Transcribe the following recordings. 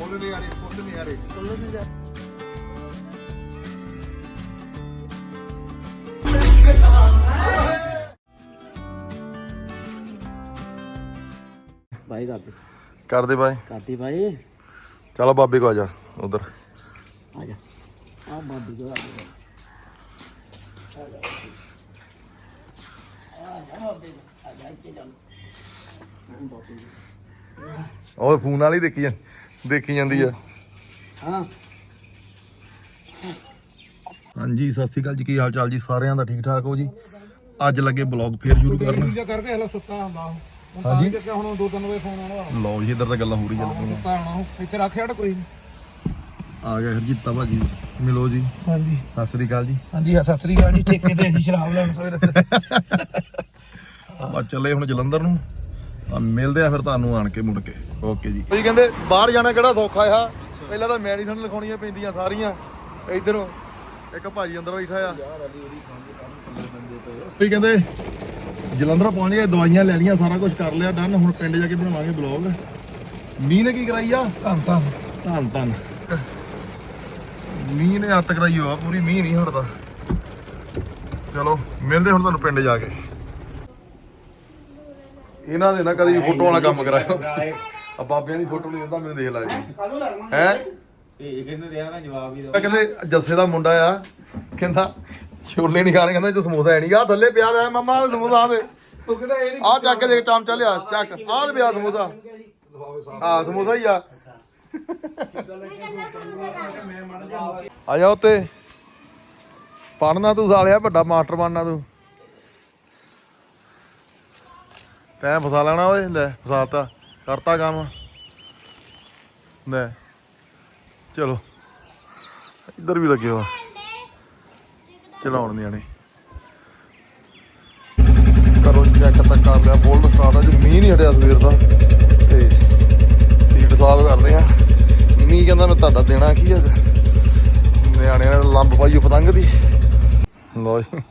ਉਹਦੇ ਨਹੀਂ ਆ ਰਹੀ ਕੁਝ ਨਹੀਂ ਆ ਰਹੀ ਭਾਈ ਕਰਦੀ ਕਰਦੇ ਬਾਈ। ਕਰਦੀ ਭਾਈ ਚਲੋ ਬਾਬੇ ਕੋ ਆ ਜਾ ਉਧਰ। ਆ ਜਾ। ਆ ਬਾਬੀ ਜੋ। ਆ ਜਾ ਉਹ ਫੋਨ ਵਾਲੀ ਦੇਖੀ ਜਾਂ ਦੇਖੀ ਜਾਂਦੀ ਆ। ਹਾਂ। ਹਾਂਜੀ ਸਤਿ ਸ਼੍ਰੀ ਅਕਾਲ ਜੀ ਕੀ ਹਾਲ ਚਾਲ ਜੀ? ਸਾਰਿਆਂ ਦਾ ਠੀਕ ਠਾਕ ਹੋ ਜੀ? ਅੱਜ ਲੱਗੇ ਬਲੌਗ ਫੇਰ ਸ਼ੁਰੂ ਕਰਨ। ਪੂਜਾ ਕਰਕੇ ਹਲਾ ਸੁੱਤਾ ਹੁੰਦਾ ਉਹ। ਹੁਣ ਹਾਂਜੀ। ਤਾਂ ਕਿ ਹੁਣ ਦੋ ਤਿੰਨ ਵਜੇ ਫੋਨ ਆਉਣਾ ਲਓ ਜੀ ਇੱਧਰ ਤਾਂ ਗੱਲਾਂ ਹੋ ਰਹੀ ਚੱਲ ਪਈਆਂ ਸੁੱਤਾ ਹੋਣਾ ਉਹ। ਇੱਥੇ ਰੱਖ ਛੱਡ ਕੋਈ ਆ ਗਿਆ ਹਰਜੀਤਾ ਭਾਜੀ। ਮਿਲੋ ਜੀ। ਹਾਂਜੀ। ਸਤਿ ਸ਼੍ਰੀ ਅਕਾਲ ਜੀ। ਹਾਂਜੀ ਸਤਿ ਸ੍ਰੀ ਅਕਾਲ ਜੀ। ਠੇਕੇ ਤੇ ਅਸੀਂ ਸ਼ਰਾਬ ਲੈਣ ਸਵੇਰੇ ਆਪਾਂ ਚੱਲੇ ਹੁਣ ਜਲੰਧਰ ਨੂੰ। ਮਿਲਦੇ ਆ ਫਿਰ ਤੁਹਾਨੂੰ ਆਣ ਕੇ ਮੁੜ ਕੇ। ਓਕੇ ਜੀ। ਤੁਸੀਂ ਕਹਿੰਦੇ ਬਾਹਰ ਜਾਣਾ ਕਿਹੜਾ ਸੌਖਾ ਆ? ਪਹਿਲਾਂ ਤਾਂ ਮੈਡੀਸਨ ਲਿਖਾਉਣੀਆਂ ਪੈਂਦੀਆਂ ਸਾਰੀਆਂ। ਇਧਰੋਂ ਇੱਕ ਭਾਜੀ ਅੰਦਰ ਬੈਠਾ ਆ। ਤੁਸੀਂ ਕਹਿੰਦੇ ਜਲੰਧਰ ਪਹੁੰਚ ਗਏ ਦਵਾਈਆਂ ਲੈ ਲਈਆਂ ਸਾਰਾ ਕੁਝ ਕਰ ਲਿਆ ਡਨ। ਹੁਣ ਪਿੰਡ ਜਾ ਕੇ ਬਣਾਵਾਂਗੇ ਬਲੌਗ। ਮੀਂਹ ਨੇ ਕੀ ਕਰਾਈ ਆ? ਧੰਨ ਧੰਨ। ਧੰਨ ਧੰਨ। ਮੀਂਹ ਨੇ ਹੱਤ ਕਰਾਈ ਹੋਆ ਪੂਰੀ ਮੀਂਹ ਨਹੀਂ ਹਟਦਾ। ਚਲੋ ਮਿਲਦੇ ਹੁਣ ਤੁਹਾਨੂੰ ਪਿੰਡ ਜਾ ਕੇ। ਇਹਨਾਂ ਦੇ ਨਾ ਕਦੀ ਫੋਟੋ ਵਾਲਾ ਕੰਮ ਕਰਾਇਓ ਆ ਬਾਬਿਆਂ ਦੀ ਫੋਟੋ ਨਹੀਂ ਦਿੰਦਾ ਮੈਨੂੰ ਦੇਖ ਲੈ ਜੀ। ਹੈ? ਇਹ ਕਿਹਨੇ ਰਿਹਾ ਮੈਂ ਜਵਾਬ ਹੀ ਕਹਿੰਦੇ ਜੱਸੇ ਦਾ ਮੁੰਡਾ ਆ ਕਹਿੰਦਾ ਛੋਲੇ ਨਹੀਂ ਖਾਣੇ ਕਹਿੰਦਾ ਇਹ 'ਚ ਸਮੋਸਾ ਹੈ ਨਹੀਂਗਾ ਥੱਲੇ ਪਿਆ ਦਾ ਮਮਾ ਸਮੋਸਾ ਦੇ। ਉਹ ਕਹਿੰਦਾ ਇਹ ਨਹੀਂ ਆ ਚੱਕ ਕੇ ਦੇਖ ਚਮਚਾ ਲਿਆ ਚੱਕ। ਆਹ ਪਿਆ ਸਮੋਸਾ। ਆ ਸਮੋਸਾ ਹੀ ਆ। ਆ ਜਾ ਉੱਤੇ। ਪੜਨਾ ਤੂੰ ਸਾਲਿਆ ਵੱਡਾ ਮਾਸਟਰ ਬਣਨਾ ਤੂੰ। ਤੈਂ ਫਸਾ ਲੈਣਾ ਓਏ, ਲੈ ਫਸਾਤਾ, ਕਰਤਾ ਕੰਮ। ਲੈ, ਚਲੋ। ਇੱਧਰ ਵੀ ਲੱਗੇ ਵਾ ਚਲਾਉਣ ਨਿਆਣੇ। ਕਰੋ ਚੈੱਕ ਤਾਂ ਕਰ ਲਿਆ ਬੋਲਡ ਸਟਾਰਟ ਆ ਮੀਂਹ ਨਹੀਂ ਹਟਿਆ ਸਵੇਰ ਦਾ। ਤੇ ਸੀਟ ਸਾਫ਼ ਕਰਦੇ ਆ। ਮੀਂਹ ਕਹਿੰਦਾ ਮੈਂ ਤੁਹਾਡਾ ਦੇਣਾ ਕੀ ਆ ਨਿਆਣਿਆਂ ਨੇ ਲੰਬ ਪਾਈ ਪਤੰਗ ਦੀ। ਲੋ ਜੀ।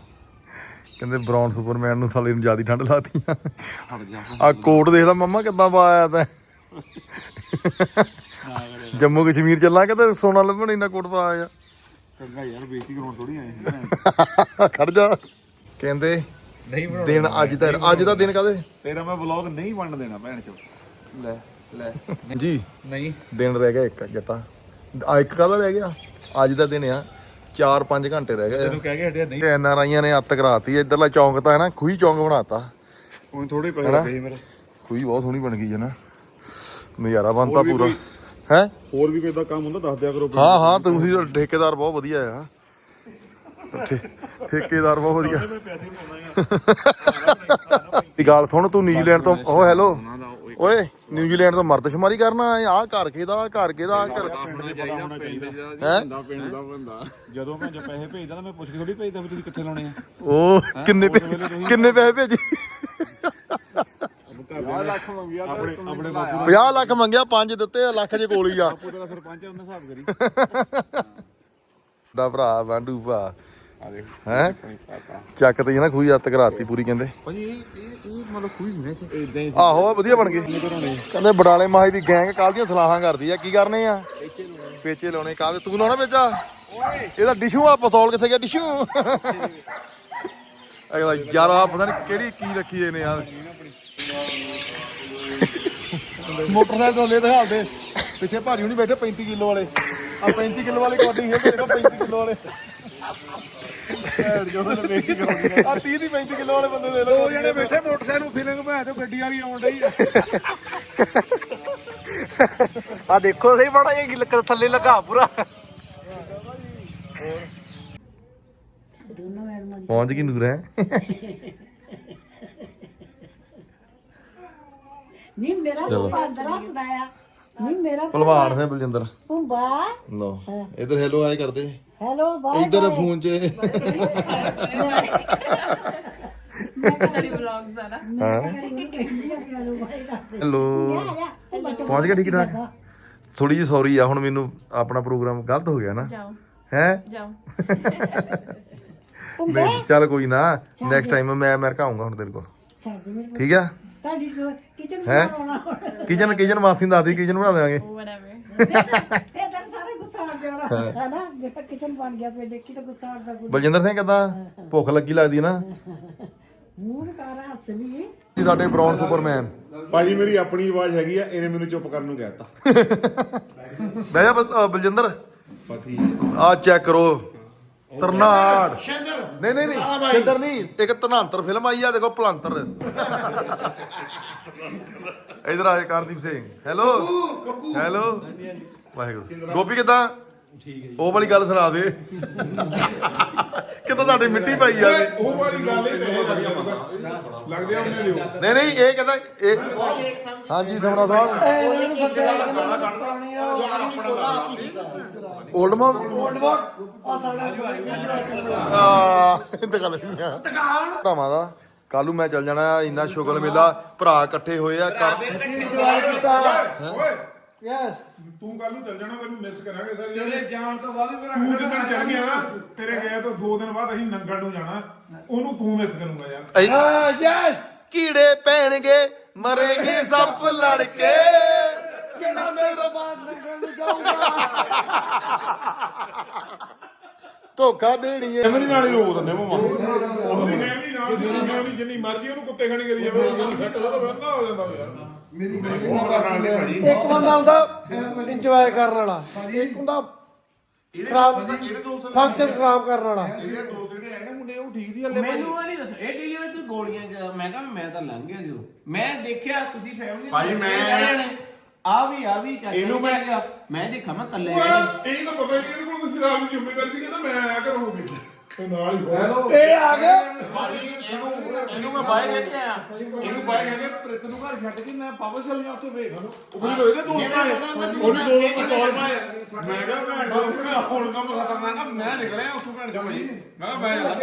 ਕਹਿੰਦੇ ਬ੍ਰਾਊਨ ਸੁਪਰਮੈਨ ਨੂੰ ਥਾਲੇ ਨੂੰ ਜ਼ਿਆਦਾ ਠੰਡ ਲਾਤੀ ਆ। ਆ ਕੋਟ ਦੇਖਦਾ ਮੰਮਾ ਕਿੱਦਾਂ ਪਾਇਆ ਤੈਂ? ਜੰਮੂ ਕਸ਼ਮੀਰ ਚੱਲਾਂ ਕਿ ਤੇ ਸੋਨਾ ਲੱਭਣ ਇੰਨਾ ਕੋਟ ਪਾਇਆ ਚੰਗਾ ਯਾਰ ਬੇਇੱਜ਼ਤੀ ਕਰਾਉਣ ਥੋੜੀ ਆਏ ਖੜ ਜਾ। ਕਹਿੰਦੇ ਨਹੀਂ ਦਿਨ ਅੱਜ ਦਾ ਅੱਜ ਦਾ ਦਿਨ ਕਾਦੇ ਤੇਰਾ ਮੈਂ ਵਲੌਗ ਨਹੀਂ ਬਣ ਦੇਣਾ ਭੈਣ ਚੋ ਲੈ ਲੈ। ਜੀ। ਨਹੀਂ। ਦਿਨ ਰਹਿ ਗਿਆ ਇੱਕ ਜੱਟਾ। ਆ ਇੱਕ ਕਾਹਦਾ ਰਹਿ ਗਿਆ? ਅੱਜ ਦਾ ਦਿਨ ਆ। 4-5 ਘੰਟੇ ਰਹਿ ਗਏ। ਤੈਨੂੰ ਕਹਿ ਕੇ ਹਟਿਆ ਨਹੀਂ। ਐਨ ਆਰ ਆਈਆਂ ਨੇ ਅੱਤ ਕਰਾਤੀ ਇਧਰਲਾ ਚੌਂਕ ਤਾਂ ਹੈ ਨਾ ਖੂਹੀ ਚੌਂਕ ਬਣਾਤਾ। ਹੁਣ ਥੋੜੇ ਪੈਸੇ ਹੈਨਾ? ਲੱਗੇ ਮੇਰੇ। ਖੂਹੀ ਬਹੁਤ ਸੋਹਣੀ ਬਣ ਗਈ ਹੈ ਨਾ। ਨਜ਼ਾਰਾ ਬਣਤਾ ਪੂਰਾ। ਹੈ? ਹੋਰ ਵੀ ਕੋਈ ਦਾ ਕੰਮ ਹੁੰਦਾ? ਦੱਸ ਦਿਆ ਕਰੋ ਹਾਂ ਹਾਂ ਤੁਸੀਂ ਤਾਂ ਠੇਕੇਦਾਰ ਬਹੁਤ ਵਧੀਆ ਆ। ਠੇ- ਠੇਕੇਦਾਰ ਬਹੁਤ ਵਧੀਆ। ਦੀ ਗੱਲ ਸੁਣ ਤੂੰ ਨਿਊਜ਼ੀਲੈਂਡ ਤੋਂ ਓ ਹੈਲੋ ਓਏ ਨਿਊਜ਼ੀਲੈਂਡ ਤੋਂ ਮਰਦਸ਼ਮਾਰੀ ਕਰਨਾ ਆ ਘਰ ਕਿਹਦਾ ਘਰ ਕਿਹਦਾ ਆਹ ਘਰ ਹੈਂ? ਪਿੰਡ ਦਾ ਬੰਦਾ। ਜਦੋਂ ਮੈਂ ਜੇ ਪੈਸੇ ਭੇਜਦਾ ਤਾਂ ਮੈਂ ਪੁੱਛ ਕੇ ਥੋੜੀ ਭੇਜਦਾ ਵੀ ਤੁਸੀਂ ਕਿੱਥੇ ਲਾਉਣੇ ਆ। ਉਹ ਕਿੰਨੇ ਪੈ- ਕਿੰਨੇ ਪੈਸੇ ਭੇਜੀ? 50 ਲੱਖ ਮੰਗਿਆ ਆਪਣੇ ਆਪਣੇ ਬਾਪੂ 50 ਲੱਖ ਮੰਗਿਆ 5 ਦਿੱਤੇ ਆ ਲੱਖ ਜੇ ਕੋਲ ਹੀ ਆ। ਬਾਪੂ ਤੇਰਾ ਸਰਪੰਚ ਆ, ਉਹਨੇ ਹਿਸਾਬ ਕਰੀ। ਦਾ ਭਰਾ ਵਾਂਡੂ ਭਾ ਹੈ? ਚੱਕ ਤੇ ਨਾ ਖੂਹੀ ਹੱਤ ਕਰਾਤੀ ਪੂਰੀ ਕਹਿੰਦੇ। ਭਾਜੀ ਇਹ ਇਹ ਇਹ ਮਤਲਬ ਖੂਹੀ ਨਹੀਂ ਇੱਥੇ। ਇਦਾਂ ਹੀ ਆਹੋ ਵਧੀਆ ਬਣ ਗਏ ਕਹਿੰਦੇ ਬਡਾਲੇ ਮਾਹੀ ਦੀ ਗੈਂਗ ਕੱਲ ਦੀਆਂ ਸਲਾਹਾਂ ਕਰਦੀ ਆ ਕੀ ਕਰਨੇ ਆ? ਪੇਚੇ ਲਾਉਣੇ। ਕਾਹਦੇ ਤੂੰ ਲਾਉਣਾ ਪੇਚਾ? ਇਹਦਾ ਡਿਸ਼ੂ ਆ ਪਤੌਲ ਕਿੱਥੇ ਗਿਆ ਡਿਸ਼ੂ? ਅਗਲਾ ਯਾਰ ਆ ਪਤਾ ਨਹੀਂ ਕਿਹੜੀ ਕੀ ਰੱਖੀ ਇਹਨੇ ਯਾਰ। ਮੋਟਰਸਾਈਕਲ ਤੋਂ ਲੈ ਦਿਖਾ ਦੇ। ਪਿੱਛੇ ਭਾਰੀ ਹੁਣੀ ਬੈਠੇ 35 ਕਿਲੋ ਵਾਲੇ। ਆ 35 ਕਿਲੋ ਵਾਲੇ ਕਬੱਡੀ ਖੇਡਦੇ ਦੇਖੋ 35 ਕਿਲੋ ਵਾਲੇ। ਆ 30 ਦੀ 35 ਕਿਲੋ ਵਾਲੇ ਬੰਦੇ ਦੇ ਲੋ ਦੋ ਜਣੇ ਬੈਠੇ ਮੋਟਰਸਾਈਕਲ ਨੂੰ ਫੀਲਿੰਗ ਭੈ ਤੇ ਗੱਡੀ ਵਾਲੀ ਆਉਣ ਡਈ ਆ। ਆ ਦੇਖੋ ਸਹੀ ਬੜਾ ਇਹ ਗਿਲ ਥੱਲੇ ਲਗਾ ਪੂਰਾ। ਪਹੁੰਚ ਗਈ ਨੂਰ ਹੈ? ਨਹੀਂ ਮੇਰਾ ਭੁੰਬਾ ਰੱਖਦਾ ਆ। ਨਹੀਂ ਮੇਰਾ ਭਲਵਾਨ ਹੈ ਬਲਜਿੰਦਰ। ਭੁੰਬਾ ਲੋ ਇਧਰ ਹੈਲੋ ਆਏ ਕਰਦੇ। ਹੈਲੋ ਬਾਏ ਇਧਰ ਫੋਨ 'ਚ। ਹੈਲੋ ਕਰਦੇ ਹੈਲੋ ਆ ਭੁੰਬਾ ਚੁੱਪ ਪਹੁੰਚ ਗਿਆ ਠੀਕ ਠਾਕ? ਥੋੜੀ ਜਿਹੀ ਸੌਰੀ ਆ ਹੁਣ ਮੈਨੂੰ ਆਪਣਾ ਪ੍ਰੋਗਰਾਮ ਗਲਤ ਹੋ ਗਿਆ ਨਾ। ਹੈ? ਜਾਓ। ਨਹੀਂ ਚੱਲ ਕੋਈ ਨਾ ਨੈਕਸਟ ਟਾਈਮ ਮੈਂ ਅਮਰੀਕਾ ਆਉਂਗਾ ਹੁਣ ਤੇਰੇ ਕੋਲ। ਠੀਕ ਆ? ਤੁਹਾਡੀ ਕਿਚਨ? ਬਣਾਉਣਾ ਕਿਚਨ ਕਿਚਨ ਮਾਸੀ ਨੂੰ ਦੱਸਦੀ ਕਿਚਨ ਬਣਾ ਦੇਵਾਂਗੇ। ਇਹ ਤਾਂ ਸਾਰੇ ਗੁੱਸਾ ਆ ਜਾਣਾ ਹੈ। ਨਾ ਜੇ ਤਾਂ ਕਿਚਨ ਬਣ ਗਿਆ ਫੇਰ ਦੇਖੀ ਤਾਂ ਗੁੱਸਾ ਆਉਂਦਾ ਗੁੱਸਾ। ਬਲਜਿੰਦਰ ਸਿੰਘ ਕਿਦਾਂ? ਭੁੱਖ ਲੱਗੀ ਲੱਗਦੀ ਨਾ। ਮੂੰਹ ਕਰ ਹੱਥ ਵੀ। ਜੀ ਸਾਡੇ ਬ੍ਰਾਊਨ ਸੁਪਰਮੈਨ ਭਾਜੀ ਮੇਰੀ ਆਪਣੀ ਆਵਾਜ਼ ਹੈਗੀ ਆ ਇਹਨੇ ਮੈਨੂੰ ਚੁੱਪ ਕਰਨ ਨੂੰ ਕਹਿਤਾ। ਬਹਿ ਜਾ ਬਸ, ਅ, ਬਲਜਿੰਦਰ। ਪਤੀ। ਆ ਚੈੱਕ ਕਰੋ। ਤਰਨਾੜ ਨਹੀਂ ਨਹੀਂ ਨਹੀਂ ਸ਼ਿੰਦਰ ਨਹੀਂ ਇੱਕ ਤਨਾਂਤਰ ਫਿਲਮ ਆਈ ਆ ਦੇਖੋ ਭਲੰਤਰ ਇਧਰ ਆ Kardeep Singh. Hello hello Waheguru. Gopi ਕਿਦਾਂ? ਉਹ ਵਾਲੀ ਗੱਲ ਸੁਣਾ ਦੇ। ਕਿਦਾਂ ਤੁਹਾਡੀ ਮਿੱਟੀ ਪਾਈ ਆ? ਉਹ ਵਾਲੀ ਗੱਲ ਹੀ ਨਹੀਂ ਲੱਗਦੇ ਆ ਉਹਨੇ ਲਿਓ। ਨਹੀਂ ਨਹੀਂ ਇਹ ਕਹਿੰਦਾ ਇਹ ਹਾਂਜੀ ਸਮਰਾ ਸਾਹਿਬ। ਓਲਡ ਮੌਨ ਆ ਇਹ ਗੱਲ ਨਹੀਂ ਆ। ਭਰਾਵਾਂ ਦਾ ਕੱਲੂ ਮੈਂ ਚੱਲ ਜਾਣਾ ਇੰਨਾ ਸ਼ੁਗਲ ਮੇਲਾ ਭਰਾ ਇਕੱਠੇ ਹੋਏ ਆ ਕਰ ਓਏ ਯੈਸ ਤੂੰ ਕੱਲ ਨੂੰ ਚੱਲ ਜਾਣਾ ਤੈਨੂੰ ਮਿਸ ਕਰਾਂਗੇ ਸਰ ਜਿਹੜੇ ਜਾਣ ਤੋਂ ਬਾਅਦ ਮੇਰਾ ਤੂੰ ਜਿੱਦਣ ਚੱਲ ਗਿਆ ਨਾ ਤੇਰੇ ਗਏ ਤੋਂ 2 ਦਿਨ ਬਾਅਦ ਅਸੀਂ ਨੰਗਲ ਨੂੰ ਜਾਣਾ। ਉਹਨੂੰ ਤੂੰ ਮਿਸ ਕਰੂੰਗਾ ਯਾਰ। ਯੈਸ ਕੀੜੇ ਪੈਣਗੇ ਮਰੇਗੀ ਸੱਪ ਲੜ ਕੇ ਕਿਹੜਾ ਮੇਰਾ ਬਾਤ ਨੰਗਲ ਨੂੰ ਜਾਊਗਾ। ਧੋਖਾ ਦੇਣੀ ਏ ਮੇਰੀ ਨਾਲ ਹੀ ਰੋ ਦਿੰਦੇ ਮਮਾ ਉਹਦੀ ਮੈਂ ਵੀ ਨਾਲ ਦੀ ਮੈਂ ਵੀ ਜਿੰਨੀ ਮਰਜ਼ੀ ਉਹਨੂੰ ਕੁੱਤੇ ਖਾਣੀ ਕਰੀ ਜਾਵੇ ਉਹਨੂੰ ਸੈੱਟ ਹੋ ਤਾਂ ਬੰਦਾ ਹੋ ਜਾਂਦਾ ਯਾਰ। ਮੇਰੀ ਭਾਜੀ ਇੱਕ ਬੰਦਾ ਹੁੰਦਾ ਇੰਜੋਏ ਕਰਨ ਵਾਲਾ। ਇੱਕ ਹੁੰਦਾ ਖਰਾਬ ਫੰਕਸ਼ਨ ਖਰਾਬ ਕਰਨ ਵਾਲਾ। ਇਹਦੇ ਦੋ ਜਿਹੜੇ ਆਏ ਨਾ ਮੁੰਡੇ ਉਹ ਠੀਕ ਦੀ ਹੱਲੇ ਮੈਨੂੰ ਉਹ ਨਹੀਂ ਦੱਸ ਇਹ ਡੀਜੇ ਵਿੱਚ ਤੂੰ ਗੋਲੀਆਂ ਚ- ਮੈਂ ਕਿਹਾ ਮੈਂ ਤਾਂ ਲੰਘ ਗਿਆ ਜੋ ਮੈਂ ਦੇਖਿਆ ਤੁਸੀਂ ਫੈਮਿਲੀ ਭਾਈ ਮੈਂ- ਆ ਵੀ ਆ ਵੀ ਚਾਚਾ ਇਹਨੂੰ ਵੀ ਮੈਂ- ਗਿਆ। ਮੈਂ ਦੇਖਾ ਮੈਂ ਕੱਲੇ ਰਹਿ ਗਿਆ ਇਹ ਤਾਂ ਪਤਾ ਨਹੀਂ ਇਹਦੇ ਕੋਲ ਤਾਂ ਸ਼ਰਾਬ ਦੀ ਜ਼ਿੰਮੇਵਾਰੀ ਸੀ ਕਹਿੰਦਾ ਮੈਂ ਆਇਆ ਘਰੋਂ ਦੇਖੀ ਤੇ ਨਾਲ ਹੀ ਹੈਲੋ ਇਹ ਆ ਗਿਆ ਇਹਨੂੰ ਮੈਂ ਬਾਹਰ ਲੈ ਕੇ ਆਇਆ। ਇਹਨੂੰ ਬਾਹਰ ਲੈ ਕੇ ਪ੍ਰਿਤ ਨੂੰ ਘਰ ਛੱਡ ਕੇ ਮੈਂ ਵਾਪਸ ਚੱਲ ਗਿਆ ਉੱਥੇ ਵੇਖ। ਉਹ ਵੀ ਇਹਦੇ ਦੋਸਤ ਆਏ। ਉਹਨੇ ਦੋ ਦੋ ਪਿਸਤੌਲ ਪਾਏ ਮੈਂ ਕਿਹਾ ਭੈਣ ਦਾ ਮੈਂ ਹੁਣ ਕੰਮ ਖਤਰਨਾਕ ਆ ਮੈਂ ਨਿਕਲਿਆ ਉਸ ਭੈਣ ਦਾ ਭਾਈ। ਮੈਂ ਕਿਹਾ ਮੈਂ ਜਾਂਦਾ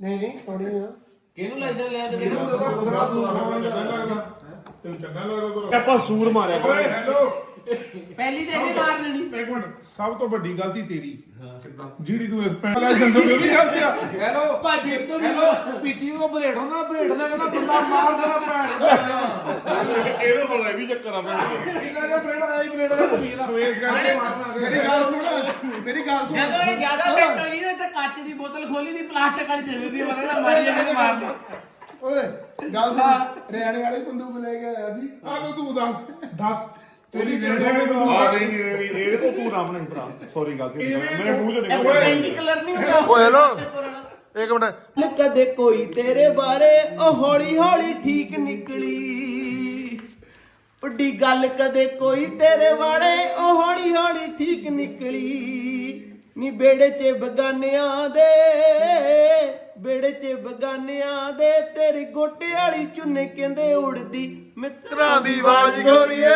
ਨਹੀਂ ਨਹੀਂ ਥੋੜੀ ਆ। ਕਿਹਨੂੰ ਲਾਇਸੈਂਸ ਲਿਆ ਕੇ ਦੇ ਤੈਨੂੰ ਚੰਗਾ ਲੱਗਦਾ। ਆਪਾਂ ਸੂਰ ਮਾਰਿਆ ਓਏ ਹੈਲੋ। ਪਹਿਲੀ ਤੇ ਇਹਨੇ ਮਾਰ ਦੇਣੀ। ਇੱਕ ਮਿੰਟ ਸਭ ਤੋਂ ਵੱਡੀ ਗਲਤੀ ਤੇਰੀ। ਕਿੱਦਾਂ? ਜਿਹੜੀ ਤੂੰ ਇਸ ਪੈਣ ਲਾਇਸੈਂਸ ਤੋਂ ਵੀ ਗਲਤੀ ਆ। ਹੈਲੋ। ਭਾਜੀ ਤੋਂ ਹੈਲੋ। ਪੀਤੀ ਨੂੰ ਬਲੇਡੋ ਨਾ ਬਲੇਡ ਨਾ ਕਹਿੰਦਾ ਬੰਦਾ ਮਾਰ ਦੇਣਾ ਭੈਣ। ਇਹਦੇ ਕੋਲ ਇਹ ਵੀ ਚੱਕਰ ਆ ਭੈਣ ਕੀ ਕਹਿੰਦਾ ਬਲੇਡ ਆਇਆ ਹੀ ਬਲੇਡ ਦਾ ਪੀਲਾ ਸਵੇਸ ਕਰਕੇ ਮੇਰੀ ਗੱਲ ਸੁਣ ਮੇਰੀ ਗੱਲ ਸੁਣ। ਜਦੋਂ ਇਹ ਜ਼ਿਆਦਾ ਸੈੱਟ ਹੋ ਗਈ ਨਾ ਤਾਂ ਕੱਚ ਦੀ ਬੋਤਲ ਖੋਲੀ ਦੀ ਪਲਾਸਟਿਕ ਵਾਲੀ ਦੇ ਦਿੱਤੀ ਪਤਾ ਨਾ ਮਾਰੀ ਜਾਂਦੇ ਮਾਰਦੇ ਓਏ ਗੱਲ ਸੁਣ। ਰਿਆਣੇ ਵਾਲੇ ਬੰਦੂਕ ਲੈ ਕੇ ਆਇਆ ਸੀ। ਆ ਤੂੰ ਤੂੰ ਦੱਸ। ਦੱਸ ਤੇਰੀ ਦੇਣੇ ਤੂੰ ਆ ਨਹੀਂ ਨਹੀਂ ਨਹੀਂ ਇਹ ਤੋਂ ਤੂੰ ਨਾਮ ਨਹੀਂ ਭਰਾ ਸੌਰੀ ਗਲਤੀ ਮੇਰੇ ਮੂੰਹ ਚੋਂ ਨਿਕਲ ਗਿਆ ਐਂਟੀ ਕਲਰ ਨਹੀਂ ਹੁੰਦਾ? ਓਏ ਹੈਲੋ ਇੱਕ ਮਿੰਟ। ਕਦੇ ਕੋਈ ਤੇਰੇ ਬਾਰੇ ਉਹ ਹੌਲੀ ਹੌਲੀ ਠੀਕ ਨਿਕਲੀ। ਉੱਡੀ ਗੱਲ ਕਦੇ ਕੋਈ ਤੇਰੇ ਬਾਰੇ ਉਹ ਹੌਲੀ ਹੌਲੀ ਠੀਕ ਨਿਕਲੀ। ਨੀ ਬੇੜੇ 'ਚ ਬਗਾਨਿਆਂ ਦੇ ਬੇੜੇ 'ਚ ਬਗਾਨਿਆਂ ਦੇ ਤੇਰੀ ਗੋਟੇ ਵਾਲੀ ਚੁੰਨੇ ਕਹਿੰਦੇ ਉੜਦੀ। ਮਿੱਤਰਾਂ ਦੀ ਆਵਾਜ਼ ਗੋਰੀਏ।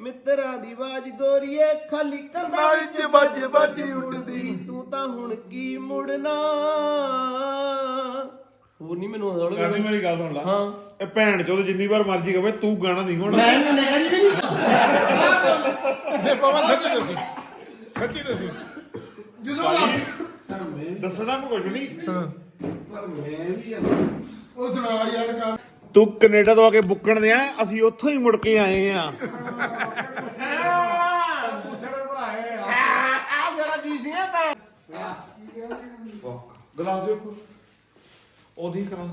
ਮਿੱਤਰਾਂ ਦੀ ਆਵਾਜ਼ ਗੋਰੀਏ ਖਾਲੀ ਕੰਧਾਂ ਕੰਧਾਂ ਵਿੱਚ ਵੱਜ ਵੱਜ ਉੱਠਦੀ। ਤੂੰ ਤਾਂ ਹੁਣ ਕੀ ਮੁੜਨਾ? ਹੋਰ ਨਹੀਂ ਮੈਨੂੰ ਆਉਂਦਾ ਕਰਨੀ ਮੇਰੀ ਗੱਲ ਸੁਣ ਲੈ। ਹਾਂ। ਇਹ ਭੈਣ ਚੋਦ ਜਿੰਨੀ ਵਾਰ ਮਰਜ਼ੀ ਕਵੇ ਤੂੰ ਗਾਣਾ ਨਹੀਂ ਹੋਣਾ। ਮੈਂ ਨਹੀਂ ਨਗਰੀ ਵੀ ਨਹੀਂ। ਇਹ ਸੱਚੀ ਦੱਸੀ। ਸੱਚੀ ਦੱਸੀ। ਦੱਸਣਾ ਮੈਂ ਕੁਝ ਨਹੀਂ। ਉਹ ਸੁਣਾ ਯਾਰ ਕੰਮ ਤੂੰ ਕੈਨੇਡਾ ਤੋਂ ਆ ਕੇ ਬੁੱਕਣ ਦੇ ਆ ਅਸੀਂ ਉੱਥੋਂ ਹੀ ਮੁੜ ਕੇ ਆਏ ਆ। ਆ ਚੀਜ਼ ਹੈ ਗਲਾਸ ਉਹਦੀ ਗਲਾਸ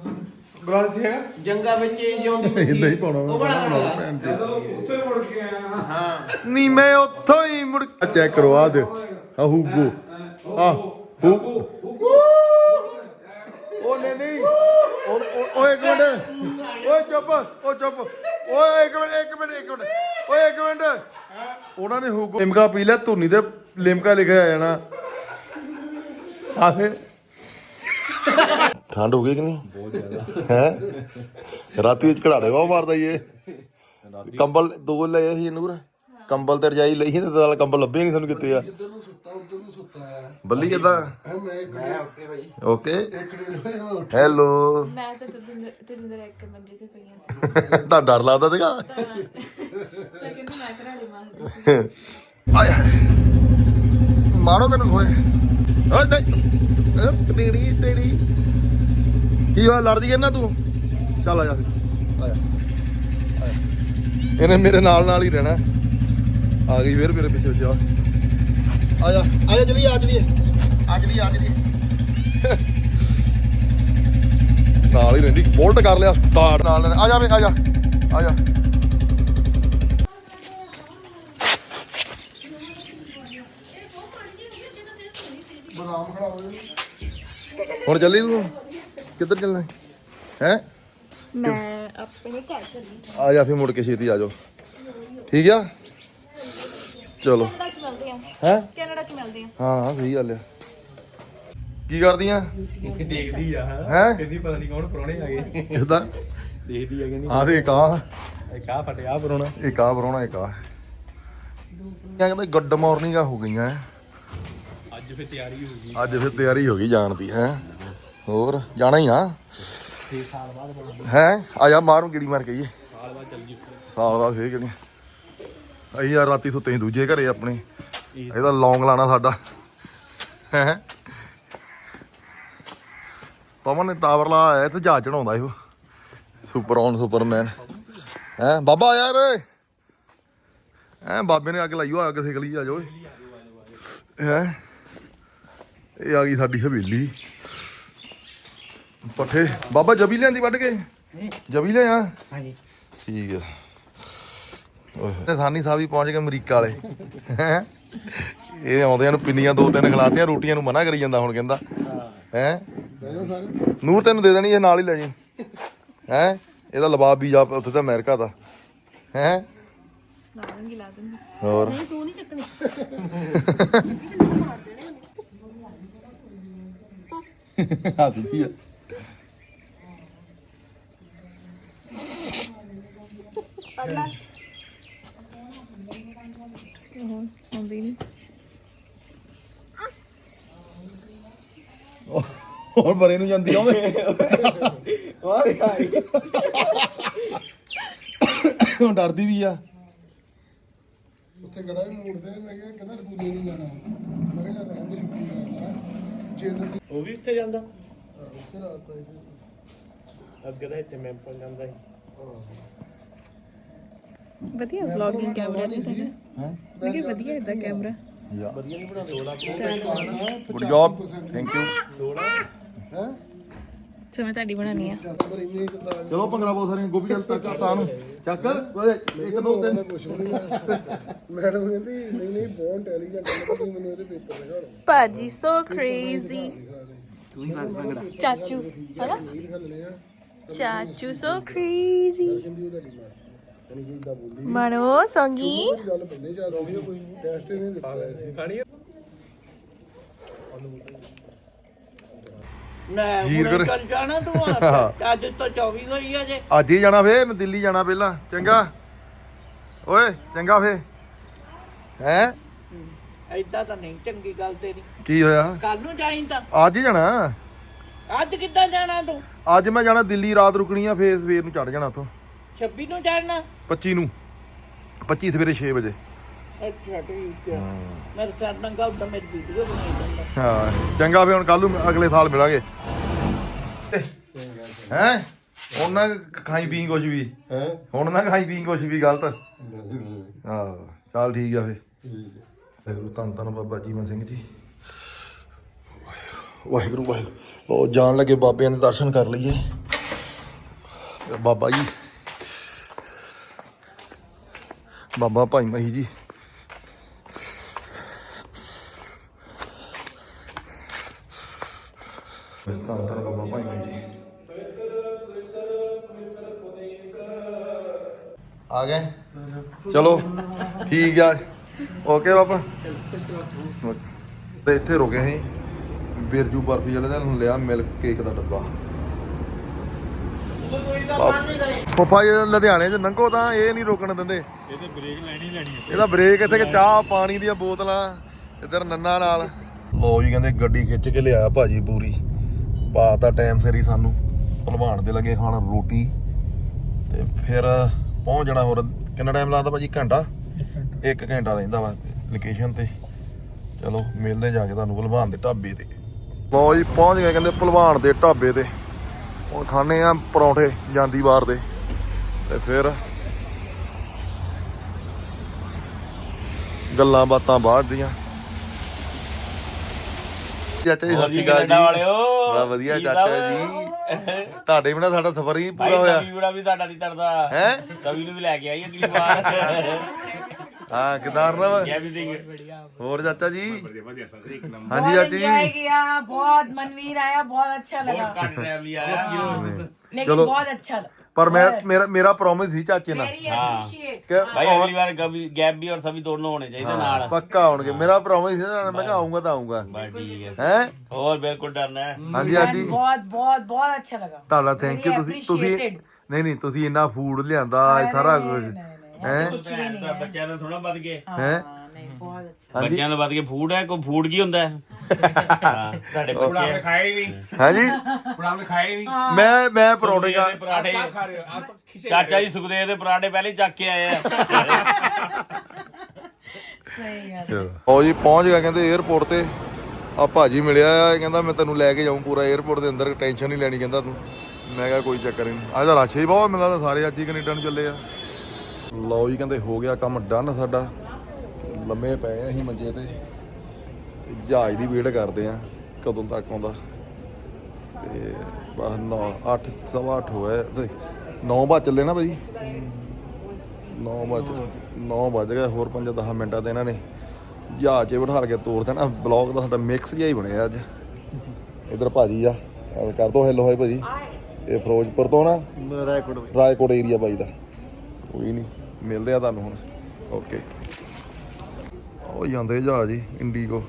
ਗਲਾਸ ਚ ਹੈਗਾ ਜੰਗਾ ਵਿੱਚ ਇਹ ਜਿਉਂਦੀ ਇਦਾਂ ਹੀ ਪਾਉਣਾ ਉਹ ਬੜਾ ਬੜਾ ਨੀ ਮੈਂ ਉੱਥੋਂ ਹੀ ਮੁੜ ਚੈੱਕ ਕਰੋ ਆ ਦੇ ਆ ਹੁਗੋ। ਆ ਹੂ ਉਹ ਨਹੀਂ ਨਹੀਂ ਉਹ ਇੱਕ ਮਿੰਟ। ਓਏ ਚੁੱਪ ਓ ਚੁੱਪ। ਓਏ ਇੱਕ ਮਿੰਟ ਇੱਕ ਮਿੰਟ ਇੱਕ ਮਿੰਟ। ਓਏ ਇੱਕ ਮਿੰਟ। ਉਹਨਾਂ ਨੇ ਹੁਗੋ ਲਿਮਕਾ ਪੀ ਲਿਆ, ਧੁਨੀ ਤੇ ਲਿਮਕਾ ਲਿਖਿਆ ਆ ਜਾਣਾ ਆ ਠੰਡ ਹੋ ਗਈ ਕਿ ਨਹੀਂ? ਬਹੁਤ ਜ਼ਿਆਦਾ ਹੈ? ਰਾਤੀ ਵਿੱਚ ਘੜਾੜੇ ਵਾ ਮਾਰਦਾ ਈ ਇਹ। ਕੰਬਲ ਦੋ ਲਏ ਸੀ ਨੂਰ। ਕੰਬਲ ਤੇ ਰਜਾਈ ਲਈ ਸੀ ਤੇ ਨਾਲ ਕੰਬਲ ਲੱਭੇ ਨਹੀਂ ਸਾਨੂੰ ਕਿੱਥੇ ਆ ਜਿੱਧਰ ਨੂੰ ਸੁੱਤਾ ਉਧਰ ਨੂੰ ਸੁੱਤਾ ਆ ਬੱਲੀ ਕਿਦਾਂ? ਐ ਮੈਂ ਇੱਕ ਓਕੇ। ਇੱਕ ਡੇਢ ਵਜੇ ਮੈਂ ਉੱਠ ਹੈਲੋ। ਮੈਂ ਤਾਂ ਤੇਰੇ ਤੇਰੇ ਇੱਕ ਮੰਜੇ ਤੇ ਪਈਆਂ ਸੀ ਤਾਂ ਡਰ ਲੱਗਦਾ ਸੀਗਾ। ਤਾਂ ਮੈਂ ਕਹਿੰਦੀ ਮੈਂ ਸੀ। ਆਏ ਹਾਏ। ਮਾਰੋ ਤੈਨੂੰ ਹੋਏ ਓਏ ਨਹੀਂ। ਟੇੜੀ ਟੇੜੀ ਕੀ ਹੋਇਆ? ਲੜਦੀ ਐ ਨਾ ਤੂੰ? ਚੱਲ ਆ ਜਾ ਫਿਰ। ਆ ਜਾ। ਆ ਜਾ। ਇਹਨੇ ਮੇਰੇ ਨਾਲ ਨਾਲ ਹੀ ਰਹਿਣਾ। ਆ ਗਈ ਫੇਰ ਮੇਰੇ ਪਿੱਛੇ ਪਿੱਛੇ। ਆ ਆ ਜਾ ਆ ਜਾ ਚਲੀ ਆ ਚਲੀਏ ਆ ਚਲੀ ਆ ਚਲੀਏ ਨਾਲ ਹੀ ਰਹਿੰਦੀ ਬੋਲਟ ਕਰ ਲਿਆ ਸਟਾਰਟ ਨਾਲ ਆ ਜਾ ਵੇ ਆ ਜਾ ਆ ਜਾ ਬਦਾਮ ਖੜਾ ਹੋਵੇ ਹੁਣ ਚੱਲੀ ਤੂੰ ਕਿੱਧਰ ਚੱਲਣਾ ਹੈ ਮੈਂ ਆਪਣੇ ਘਰ ਚੱਲੀ ਆ ਜਾ ਫਿਰ ਮੁੜ ਕੇ ਛੇਤੀ ਆ ਜਾਓ ਠੀਕ ਆ ਚਲੋ ਕੈਨੇਡਾ ਚ ਮਿਲਦੇ ਆ ਹੈ? ਕੈਨੇਡਾ ਚ ਮਿਲਦੇ ਆ ਹਾਂ ਹਾਂ ਸਹੀ ਗੱਲ ਆ। ਕੀ ਕਰਦੀਆਂ? ਦੇਖਦੀ ਆ। ਹੈ? ਕਹਿੰਦੀ ਪਤਾ ਨਹੀਂ ਕੌਣ ਪਰੋਣੇ ਆ ਗਏ ਕਿਦਾਂ? ਦੇਖਦੀ ਆ ਕਹਿੰਦੀ ਆ ਦੇ ਕਾ ਇੱਕ ਆ ਫਟਿਆ ਪਰੋਣਾ। ਇੱਕ ਆ ਬਰੋਣਾ ਇੱਕ ਆ ਕਹਿੰਦੇ ਗੁੱਡ ਮਾਰਨਿੰਗ ਆ ਹੋ ਗਈਆਂ। ਹੈਂ। ਅੱਜ ਫੇ ਤਿਆਰੀ ਹੋ ਗਈ। ਅੱਜ ਫਿਰ ਤਿਆਰੀ ਹੋ ਗਈ ਜਾਣ ਦੀ ਹੈ। ਹੋਰ ਜਾਣਾ ਹੀ ਆ। 6 ਸਾਲ ਬਾਅਦ ਬਣਾ ਹੈ? ਆ ਜਾ ਮਾਰੂ ਕਿੜੀ ਮਾਰ ਕੇ ਸਾਲ ਬਾਅਦ ਚੱਲ ਜੀ ਸਾਲ ਬਾਅਦ ਫੇਰ ਕਿਹੜੀ ਅਸੀਂ ਯਾਰ ਰਾਤੀ ਸੁੱਤੇ ਸੀ ਦੂਜੇ ਘਰੇ ਆਪਣੇ। ਇਹਦਾ ਲੌਂਗ ਲਾਣਾ ਸਾਡਾ। ਹੈ? ਪਵਨ ਨੇ ਟਾਵਰ ਲਾਇਆ ਤੇ ਜਹਾਜ਼ ਚੜਾਉਂਦਾ ਇਹੋ ਸੁਪਰ ਔਨ ਸੁਪਰਮੈਨ ਹੈ? ਬਾਬਾ ਯਾਰ ਹੈ ਬਾਬੇ ਨੇ ਅੱਗ ਲਾਈ ਅੱਗ ਸਿੱਖ ਲਈ ਆ ਜੋ ਹੈ? ਇਹ ਆ ਗਈ ਸਾਡੀ ਹਵੇਲੀ। ਪੱਠੇ। ਬਾਬਾ ਜਬੀ ਲਿਆਂਦੀ ਵੱਢ ਕੇ? ਜਬੀ ਲਿਆ ਹਾਂਜੀ। ਠੀਕ ਹੈ ਤੇ ਸਾਨੀ ਸਾਹਿਬ ਵੀ ਪਹੁੰਚ ਗਏ ਅਮਰੀਕਾ ਵਾਲੇ। ਹੈਂ? ਇਹ ਆਉਂਦਿਆਂ ਨੂੰ ਪਿੰਨੀਆਂ ਦੋ ਤਿੰਨ ਖਿਲਾਤੀਆਂ, ਰੋਟੀਆਂ ਨੂੰ ਮਨਾ ਕਰੀ ਜਾਂਦਾ ਹੁਣ ਕਹਿੰਦਾ। ਹੈ? ਨੂਰ ਤੈਨੂੰ ਦੇ ਦੇਣੀ, ਇਹ ਨਾਲ ਹੀ ਲੈ ਜੀ। ਹੈ? ਇਹਦਾ ਲਬਾਬ ਵੀ ਜਾ ਉੱਥੇ ਤਾਂ ਅਮਰੀਕਾ ਦਾ। ਹੈ? ਲਾ ਲਾ ਦੂੰਗੀ ਹੋਰ? ਨਹੀਂ ਤੂੰ ਨਹੀਂ ਚੱਕਣੀ ਆਦੀ ਆ। ਪੜਲਾ ਨਹੀਂ ਹੁਣ ਬਰੇ ਨੂੰ ਜਾਂਦੀ ਆਉਂਦੇ। ਹੁਣ ਡਰਦੀ ਵੀ ਆ। ਉੱਥੇ ਗੜਾ ਵੀ ਮੋੜਦੇ ਨੇ ਮੈਂ ਕਿਹਾ ਕਹਿੰਦਾ ਸਕੂਲੇ ਨਹੀਂ ਜਾਣਾ। ਮੈਂ ਕਿਹਾ ਯਾਰ ਰਹਿਣ ਦੇ ਛੁੱਟੀ ਕਰ ਲਾ। ਜੇ ਉਹ ਵੀ ਉੱਥੇ ਜਾਂਦਾ? ਉੱਥੇ ਰਾਤ ਆਈ ਅੱਗੇ ਦਾ ਇੱਥੇ ਮੈਂ ਪਾ ਜਾਂਦਾ ਸੀ। ਵਧੀਆ ਵਲੌਗਿੰਗ ਕੈਮਰਾ ਮੈਂ ਵਧੀਆ ਇਦਾਂ ਕੈਮਰਾ ਯਾ ਵਧੀਆ ਨਹੀਂ ਬਣਾ 16 ਗੁੱਡ ਜੌਬ ਥੈਂਕ ਯੂ 16 ਹੈ? ਸੋ ਮੈਂ ਤੁਹਾਡੀ ਬਣਾਉਣੀ ਆ। ਪਰ ਇੰਨੇ ਕਿਦਾਂ ਚਲੋ ਭੰਗੜਾ ਬਹੁਤ ਸਾਰੇ ਗੋਪੀ ਚੱਲ ਤੱਕ ਤਾਂ ਨੂੰ ਚੱਕ ਓਏ ਇੱਕ ਦੋ ਤਿੰਨ। ਕੁਛ ਵੀ ਨਹੀਂ ਮੈਡਮ ਕਹਿੰਦੀ ਨਹੀਂ ਨਹੀਂ ਬਹੁਤ ਇੰਟੈਲੀਜੈਂਟ ਹੈ ਤੁਸੀਂ ਮੈਨੂੰ ਇਹਦੇ ਪੇਪਰ ਦਿਖਾਓ ਭਾਜੀ ਸੋ ਕ੍ਰੇਜ਼ੀ ਤੂੰ ਹੀ ਮਾਰ ਭੰਗੜਾ। ਚਾਚੂ ਹਨਾ? ਨਹੀਂ ਦਿਖਾਣੇ ਆ। ਚਾਚੂ ਸੋ ਕ੍ਰੇਜ਼ੀ ਯਾਨੀ ਕਿ ਇਦਾਂ ਬੋਲੀ ਮਨੋ ਸੰਗੀ। ਕੋਈ ਗੱਲ ਬੰਨੇ ਜਾ ਰਹੀ ਹੈ ਕੋਈ ਟੈਸਟ ਇਹਨੇ ਦਿੱਤਾ ਹੈ। ਖਾਣੀ ਆ? ਮੈਂ ਜੀਰ ਕਰ। ਹੁਣੇ ਚੱਲ ਜਾਣਾ ਤੂੰ ਅੱਜ ਤੋਂ 24 ਹੋਈ ਆ ਜੇ। ਅੱਜ ਹੀ ਜਾਣਾ ਫੇ ਮੈਂ ਦਿੱਲੀ ਜਾਣਾ ਪਹਿਲਾਂ। ਚੰਗਾ। ਓਏ ਚੰਗਾ ਫੇ ਹੈ? ਐਦਾਂ ਤਾਂ ਨਹੀਂ ਚੰਗੀ ਗੱਲ ਤੇਰੀ। ਕੀ ਹੋਇਆ? ਕੱਲ ਨੂੰ ਜਾਈਂ ਤਾਂ। ਅੱਜ ਹੀ ਜਾਣਾ। ਅੱਜ ਕਿੱਦਾਂ ਜਾਣਾ ਤੂੰ? ਅੱਜ ਮੈਂ ਜਾਣਾ ਦਿੱਲੀ ਰਾਤ ਰੁਕਣੀ ਆ ਫੇਰ ਸਵੇਰ ਨੂੰ ਚੜ ਜਾਣਾ ਉੱਥੋਂ। 26 ਨੂੰ ਜਾਣਾ 25 ਨੂੰ। 25 ਸਵੇਰੇ 6 ਵਜੇ। ਅੱਛਾ ਠੀਕ ਹੈ। ਮੇਰੇ ਸਾਥ ਨੰਗਾ ਉੱਦਾਂ ਮੇਰੀ ਵੀਡੀਓ ਬਣਾਈ ਜਾਂਦਾ। ਹਾਂ ਚੰਗਾ ਫੇ ਹੁਣ ਕੱਲ ਨੂੰ ਅਗਲੇ ਸਾਲ ਮਿਲਾਂਗੇ। ਹੈ? ਹੁਣ ਨਾ ਖਾਈ ਪੀਂ ਕੁਛ ਵੀ। ਹੈ? ਹੁਣ ਨਾ ਖਾਈ ਪੀਂ ਕੁਛ ਵੀ ਗਲਤ। ਹਾਂ ਚੱਲ ਠੀਕ ਆ ਫੇ ਵਾਹਿਗੁਰੂ ਧੰਨ ਧੰਨ ਬਾਬਾ ਜੀਵਨ ਸਿੰਘ ਜੀ। ਵਾਹਿਗੁਰੂ ਵਾਹਿਗੁਰੂ। ਲੋ ਜਾਣ ਲੱਗੇ ਬਾਬਿਆਂ ਦੇ ਦਰਸ਼ਨ ਕਰ ਲਈਏ। ਬਾਬਾ ਜੀ। ਬਾਬਾ ਭਾਈ ਮਹੀ ਜੀ। ਬਾਬਾ ਭਾਈ ਮਹੀ ਜੀ। ਆ ਗਏ? ਚਲੋ ਠੀਕ ਆ। ਓਕੇ ਬਾਬਾ। ਤੇ ਇੱਥੇ ਰੁਕੇ ਸੀ। ਬਿਰਜੂ ਬਰਫੀ ਵਾਲੇ ਦਾ ਨੂੰ ਲਿਆ ਮਿਲਕ ਕੇਕ ਦਾ ਡੱਬਾ। ਪਪਾ ਇਹ ਲੁਧਿਆਣੇ ਚ ਨੰਗੋ ਤਾਂ ਇਹ ਨਹੀਂ ਰੋਕਣ ਦਿੰਦੇ। ਇਹਦੇ ਬ੍ਰੇਕ ਲੈਣੀ ਲੈਣੀ ਇਹਦਾ ਬ੍ਰੇਕ ਇੱਥੇ ਕਿ ਚਾਹ ਪਾਣੀ ਦੀਆਂ ਬੋਤਲਾਂ ਇੱਧਰ ਨੰਨਾ ਨਾਲ। ਲੋ ਜੀ ਕਹਿੰਦੇ ਗੱਡੀ ਖਿੱਚ ਕੇ ਲਿਆਇਆ ਭਾਜੀ ਪੂਰੀ। ਪਾਤਾ ਟਾਈਮ ਸਿਰ ਹੀ ਸਾਨੂੰ। ਭਲਵਾਨ ਦੇ ਲੱਗੇ ਖਾਣ ਰੋਟੀ। ਤੇ ਫਿਰ ਪਹੁੰਚ ਜਾਣਾ ਹੋਰ। ਕਿੰਨਾ ਟਾਈਮ ਲੱਗਦਾ ਭਾਜੀ? ਘੰਟਾ? ਇੱਕ ਘੰਟਾ ਰਹਿੰਦਾ ਵਾ ਲੋਕੇਸ਼ਨ ਤੇ। ਚਲੋ ਮਿਲਦੇ ਜਾ ਕੇ ਤੁਹਾਨੂੰ ਭਲਵਾਨ ਦੇ ਢਾਬੇ ਤੇ। ਲੋ ਜੀ ਪਹੁੰਚ ਗਏ ਕਹਿੰਦੇ ਭਲਵਾਨ ਦੇ ਢਾਬੇ ਤੇ। ਉਹ ਖਾਣੇ ਆ ਪਰੌਂਠੇ ਜਾਂਦੀ ਵਾਰ ਦੇ। ਤੇ ਫਿਰ ਗੱਲਾਂ ਬਾਤਾਂ ਬਾਹਰ ਦੀਆਂ। ਚਾਚਾ ਜੀ ਸਤਿ ਸ਼੍ਰੀ ਅਕਾਲ ਜੀ। ਵਾਹ ਵਧੀਆ ਚਾਚਾ ਜੀ। ਤੁਹਾਡੇ ਬਿਨਾ ਸਾਡਾ ਸਫ਼ਰ ਹੀ ਪੂਰਾ ਹੋਇਆ। ਵੀੜਾ ਵੀ ਤੁਹਾਡਾ ਨਹੀਂ ਵੀ ਲੈ ਹੋਰ ਚਾਚਾ ਜੀ? ਹਾਂਜੀ ਚਾਚਾ ਜੀ। ਬਹੁਤ ਮਨਵੀਰ ਆਇਆ ਬਹੁਤ ਅੱਛਾ ਲੱਗਾ। ਬਹੁਤ ਘੱਟ ਆਇਆ ਬਹੁਤ ਅੱਛਾ ਲੱਗਾ। लगा ਪਰ ਮੈਂ ਮੇਰਾ ਮੇਰਾ ਪ੍ਰੋਮਿਸ ਸੀ ਚਾਚੇ ਨਾਲ वेरी अप्रिशिएट ਕਿ ਭਾਈ ਅਗਲੀ ਵਾਰ ਕਵੀ ਗੈਪ ਵੀ ਔਰ ਸਭੀ ਦੋਨੋਂ ਹੋਣੇ ਚਾਹੀਦੇ ਨਾਲ ਪੱਕਾ ਆਉਣਗੇ ਮੇਰਾ ਪ੍ਰੋਮਿਸ ਸੀ ਨਾ, ਮੈਂ ਕਿਹਾ ਆਉਂਗਾ ਤਾਂ ਆਉਂਗਾ ਬਸ ਠੀਕ ਹੈ ਹੈ ਹੋਰ ਬਿਲਕੁਲ ਡਰਨਾ ਹੈ ਹਾਂਜੀ ਹਾਂਜੀ बहुत बहुत बहुत अच्छा लगा ਤੁਹਾਡਾ ਥੈਂਕ ਯੂ Very ਤੁਸੀਂ ਤੁਸੀਂ appreciated. ਨਹੀਂ ਨਹੀਂ ਤੁਸੀਂ ਇੰਨਾ ਫੂਡ ਲਿਆਂਦਾ ਇਹ ਸਾਰਾ ਕੁਝ ਹੈ ਤਾਂ ਬੱਚਿਆਂ ਨੂੰ ਥੋੜਾ ਵੱਧ ਗਏ ਹੈ ਬਹੁਤ ਅੱਛਾ। ਬੱਚਿਆਂ ਤੋਂ ਵੱਧ ਕੇ ਫੂਡ ਹੈ ਕੋਈ ਫੂਡ ਕੀ ਹੁੰਦਾ? ਸਾਡੇ ਬੱਚੇ ਖਾਏ ਵੀ ਹਾਂਜੀ। ਪੁੜਾ ਖਾਏ ਵੀ ਮੈਂ ਮੈਂ ਪਰੌਂਠੇ ਖਾ ਦੇ ਆ ਚਾਚਾ ਜੀ ਸੁਖਦੇਵ ਦੇ ਪਰਾਠੇ ਪਹਿਲੇ ਚੱਕ ਕੇ ਆਏ ਆ। ਸਹੀ ਗੱਲ ਜੀ ਪਹੁੰਚ ਗਿਆ ਕਹਿੰਦੇ 에어ਪੋਰਟ ਤੇ। ਆ ਭਾਜੀ ਮਿਲਿਆ ਆ ਕਹਿੰਦਾ ਮੈਂ ਤੈਨੂੰ ਲੈ ਕੇ ਜਾਊਂ ਪੂਰਾ 에어ਪੋਰਟ ਦੇ ਅੰਦਰ ਟੈਨਸ਼ਨ ਨਹੀਂ ਲੈਣੀ ਕਹਿੰਦਾ ਤੂੰ। ਮੈਂ ਕਿਹਾ ਕੋਈ ਚੱਕਰ ਨਹੀਂ। ਅੱਜ ਦਾ ਰੱਛ ਹੀ ਬਹੁਤ ਮਿਲਦਾ ਸਾਰੇ ਅੱਜ ਹੀ ਕੈਨੇਡਾ ਨੂੰ ਚੱਲੇ ਆ। ਲਓ ਜੀ ਕਹਿੰਦੇ ਹੋ ਗਿਆ ਕੰਮ ਡਨ ਸਾਡਾ। ਲੰਮੇ ਪਏ ਆ ਅਸੀਂ ਮੰਜੇ ਤੇ। ਤੇ ਜਹਾਜ਼ ਦੀ ਵੇਟ ਕਰਦੇ ਆ ਕਦੋਂ ਤੱਕ ਆਉਂਦਾ। ਤੇ ਬਸ 9 8 ਸਵਾ 8 ਹੋਇਆ। ਤੇ 9 ਵਜੇ ਚੱਲੇ ਨਾ ਭਾਜੀ? 9 ਵਜੇ 9 ਵਜ ਗਏ ਹੋਰ 5-10 ਮਿੰਟਾਂ ਤੇ ਇਹਨਾਂ ਨੇ ਜਹਾਜ਼ 'ਚ ਬਿਠਾ ਕੇ ਤੋਰ ਦੇਣਾ। ਬਲੌਗ ਦਾ ਸਾਡਾ ਮਿਕਸ ਜਿਹਾ ਹੀ ਬਣਿਆ ਅੱਜ। ਇਧਰ ਭਾਜੀ ਆ ਕਰ ਦੋ ਹੈਲੋ ਹਾਈ ਭਾਜੀ। ਇਹ ਫਿਰੋਜ਼ਪੁਰ ਤੋਂ ਨਾ? ਰਾਏਕੋਟ ਰਾਏਕੋਟ ਏਰੀਆ ਬਾਈ ਦਾ। ਕੋਈ ਨਹੀਂ ਮਿਲਦੇ ਆ ਤੁਹਾਨੂੰ ਹੁਣ। ਓਕੇ ਉਹ ਜਾਂਦੇ ਜਹਾਜ਼ ਜੀ ਇੰਡੀਗੋ।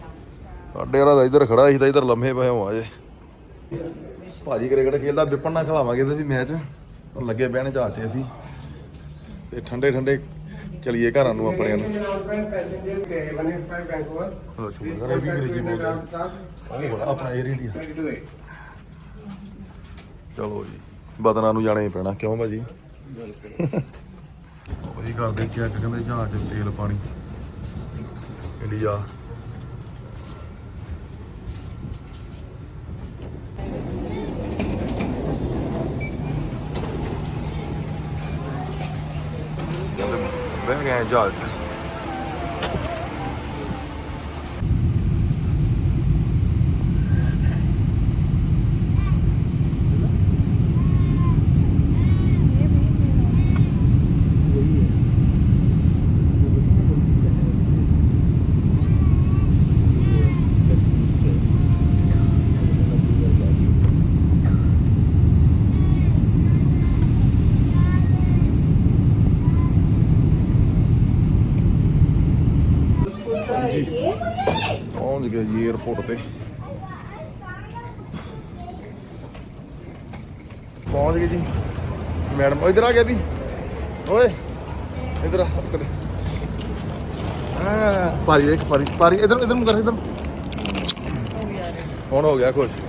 ਸਾਡੇ ਵਾਲਾ ਤਾਂ ਇਧਰ ਖੜਾ ਸੀ ਤਾਂ ਇਧਰ ਲੰਮੇ ਪਏ ਹੋ ਆਜੇ ਭਾਜੀ ਕ੍ਰਿਕਟ ਖੇਲਦਾ ਵਿਪਨ ਨਾਲ ਖਿਲਾਵਾਂਗੇ ਇਹਦੇ ਵੀ ਮੈਚ। ਉਹ ਲੱਗੇ ਬਹਿਣ ਜਹਾਜ਼ 'ਚ ਅਸੀਂ। ਤੇ ਠੰਡੇ ਠੰਡੇ ਚਲੀਏ ਘਰਾਂ ਨੂੰ ਆਪਣੇ ਨੂੰ ਚਲੋ ਜੀ ਬਦਨਾ ਨੂੰ ਜਾਣਾ ਹੀ ਪੈਣਾ ਕਿਉਂ ਭਾਜੀ? ਉਹ ਜੀ ਕਰਦੇ ਚੈੱਕ ਕਹਿੰਦੇ ਜਹਾਜ਼ ਤੇਲ ਪਾਣੀ। ਇੰਡੀਆ ਬਹਿ ਗਏ ਜਹਾਜ਼ 'ਚ ਪਹੁੰਚ ਗਏ ਜੀ 에어ਪੋਰਟ ਤੇ ਪਹੁੰਚ ਗਏ ਜੀ ਮੈਡਮ ਇਧਰ ਆ ਗਿਆ ਵੀ ਓਏ ਇਧਰ ਆ ਇਧਰ ਹਾਂ ਪਾਰੀ ਦੇਖ ਪਾਰੀ ਪਾਰੀ ਇਧਰ ਇਧਰ ਨੂੰ ਕਰ ਇਧਰ ਹੁਣ ਹੋ ਗਿਆ ਖੁਸ਼